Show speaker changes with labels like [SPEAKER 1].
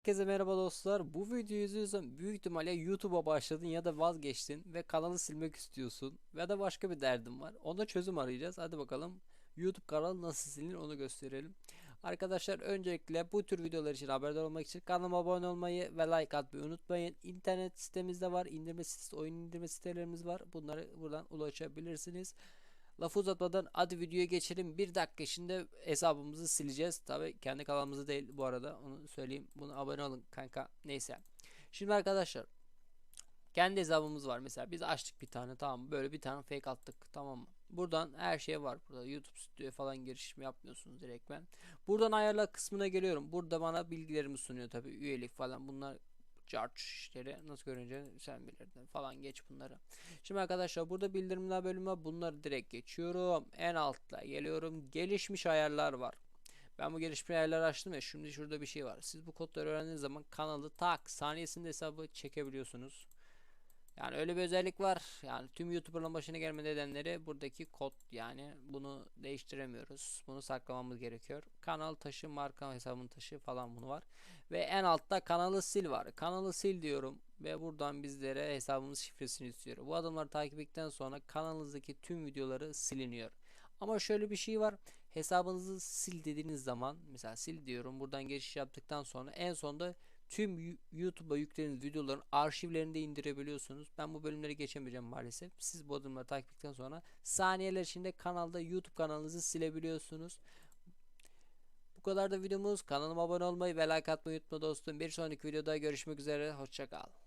[SPEAKER 1] Herkese merhaba dostlar. Bu videoyu izliyorsan büyük ihtimalle YouTube'a başladın ya da vazgeçtin ve kanalı silmek istiyorsun ya da başka bir derdin var. Ona çözüm arayacağız. Hadi bakalım YouTube kanalı nasıl silinir onu gösterelim. Arkadaşlar öncelikle bu tür videolar için haberdar olmak için kanalıma abone olmayı ve like atmayı unutmayın. İnternet sitemizde var. indirme sitesi, oyun indirme sitelerimiz var. Bunları buradan ulaşabilirsiniz. Lafı uzatmadan hadi videoya geçelim. Bir dakika içinde hesabımızı sileceğiz. Tabi kendi kanalımızı değil bu arada. Onu söyleyeyim. Bunu abone olun kanka. Neyse. Şimdi arkadaşlar. Kendi hesabımız var. Mesela biz açtık bir tane tamam? Böyle bir tane fake attık tamam mı? Buradan her şey var. Burada YouTube stüdyoya falan girişim yapmıyorsunuz direkt ben. Buradan ayarlar kısmına geliyorum. Burada bana bilgilerimi sunuyor tabi üyelik falan. Bunlar charge işleri nasıl görüneceğini sen bilirdin falan geç bunları. Şimdi arkadaşlar burada bildirimler bölümü. Bunları direkt geçiyorum. En altta geliyorum. Gelişmiş ayarlar var. Ben bu gelişmiş ayarları açtım ya. Şimdi şurada bir şey var. Siz bu kodları öğrendiğiniz zaman kanalı tak saniyesinde hesabı çekebiliyorsunuz. Yani öyle bir özellik var. Yani tüm YouTuber'ın başına gelme nedenleri buradaki kod yani bunu değiştiremiyoruz. Bunu saklamamız gerekiyor. Kanal taşı, marka hesabın taşı falan bunu var. Ve en altta kanalı sil var. Kanalı sil diyorum ve buradan bizlere hesabımız şifresini istiyor. Bu adımları takip ettikten sonra kanalınızdaki tüm videoları siliniyor. Ama şöyle bir şey var. Hesabınızı sil dediğiniz zaman mesela sil diyorum. Buradan geçiş yaptıktan sonra en sonda tüm YouTube'a yüklediğiniz videoların arşivlerini de indirebiliyorsunuz. Ben bu bölümleri geçemeyeceğim maalesef. Siz bu adımları takip sonra saniyeler içinde kanalda YouTube kanalınızı silebiliyorsunuz. Bu kadar da videomuz. Kanalıma abone olmayı ve like atmayı unutma dostum. Bir sonraki videoda görüşmek üzere. Hoşçakal.